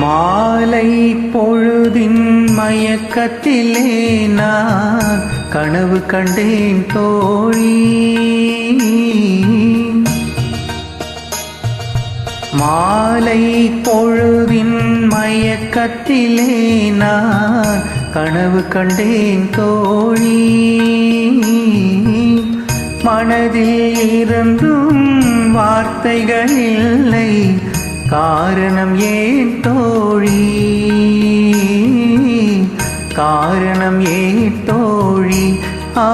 மாலை பொழுதின் மயக்கத்திலே நான் கனவு கண்டேன் தோழி. மாலை பொழுதின் மயக்கத்திலே நான் கனவு கண்டேன் தோழி. மனதில் இருந்தும் வார்த்தைகள் இல்லை காரணம் ஏன் தோழி? காரணம் ஏன் தோழி? ஆ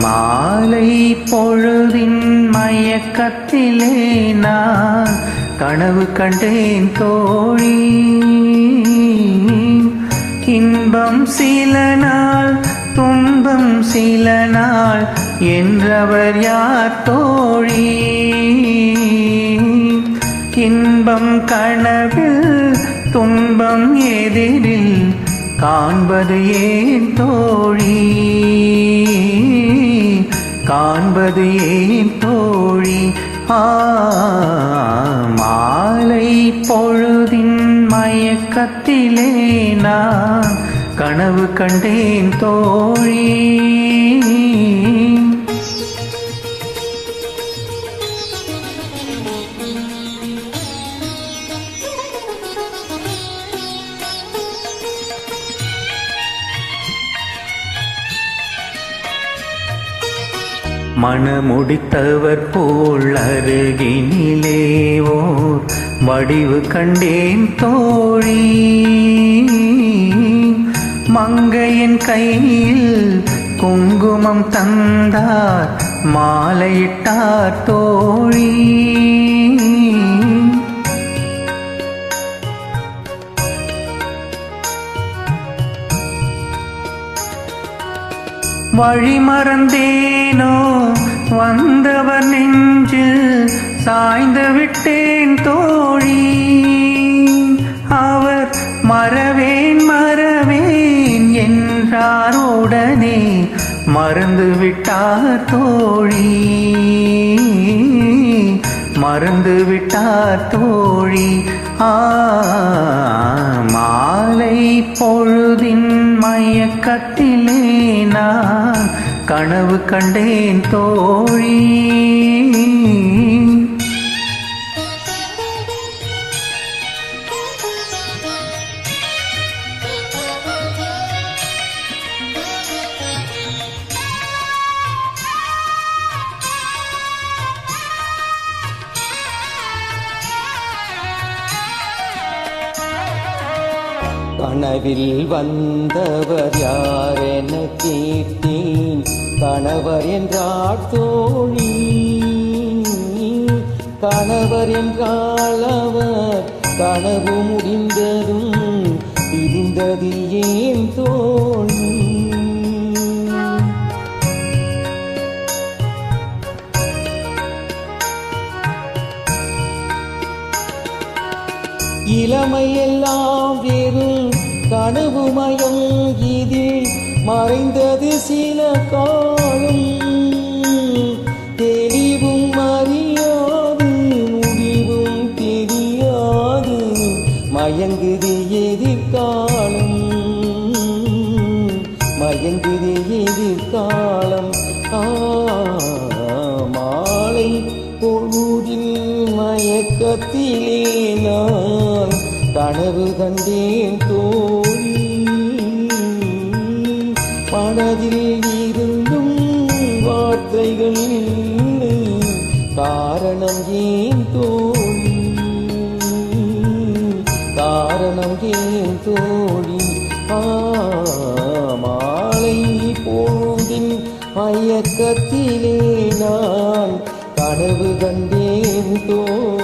மாலை பொழுதின் மயக்கத்திலே நான் கனவு கண்டேன் தோழி. இன்பம் சில நாள் துன்பம் சில நாள் என்றவர் யார் தோழி? இன்பம் கனவில் துன்பம் எதிரில் காண்பது ஏன் தோழி? காண்பது ஏன் தோழி? மாலை பொழுதின் மயக்கத்திலே நான் கனவு கண்டேன் தோழி. மனமுடித்தவர் போல் அருகினிலே ஓர் வடிவு கண்டேன் தோழி. மங்கையின் கையில் குங்குமம் தந்தார் மாலையிட்டார் தோழி. வழி மறந்தேனோ வந்தவர் நெஞ்சு சாய்ந்து விட்டேன் தோழி. அவர் மறவேன் மறவேன் என்றார் உடனே. மறந்து விட்டார் தோழி. மறந்து விட்டார் தோழி. ஆ மாலை பொழுதின் மயக்கத்தில் நான் கனவு கண்டேன் தோழி. கனவில் வந்தவர் யார் என கேட்டேன். கணவர் என்றார் தோழி. கணவர் என்றால் அவர் கனவு முடிந்ததும் இருந்தது ஏன் தோழி? இளமையெல்லாம் வெறும் கனவுமயம் இதில் மறைந்தது சில காலம். தெளிவும் அறியாது முடிவும் தெரியாது. மயங்குது எதிர்காலம். மயங்குது எதிர்காலம். மாலை பொழுதில் மயக்கத்திலே நான் கனவு கண்டேன் தோழி. மனதில் இருந்தும் வார்த்தைகள் இல்லை காரணம் ஏன் தோழி? காரணம் ஏன் தோழி? மாலை பொழுதின் மயக்கத்திலே நான் கனவு கண்டேன் தோழி.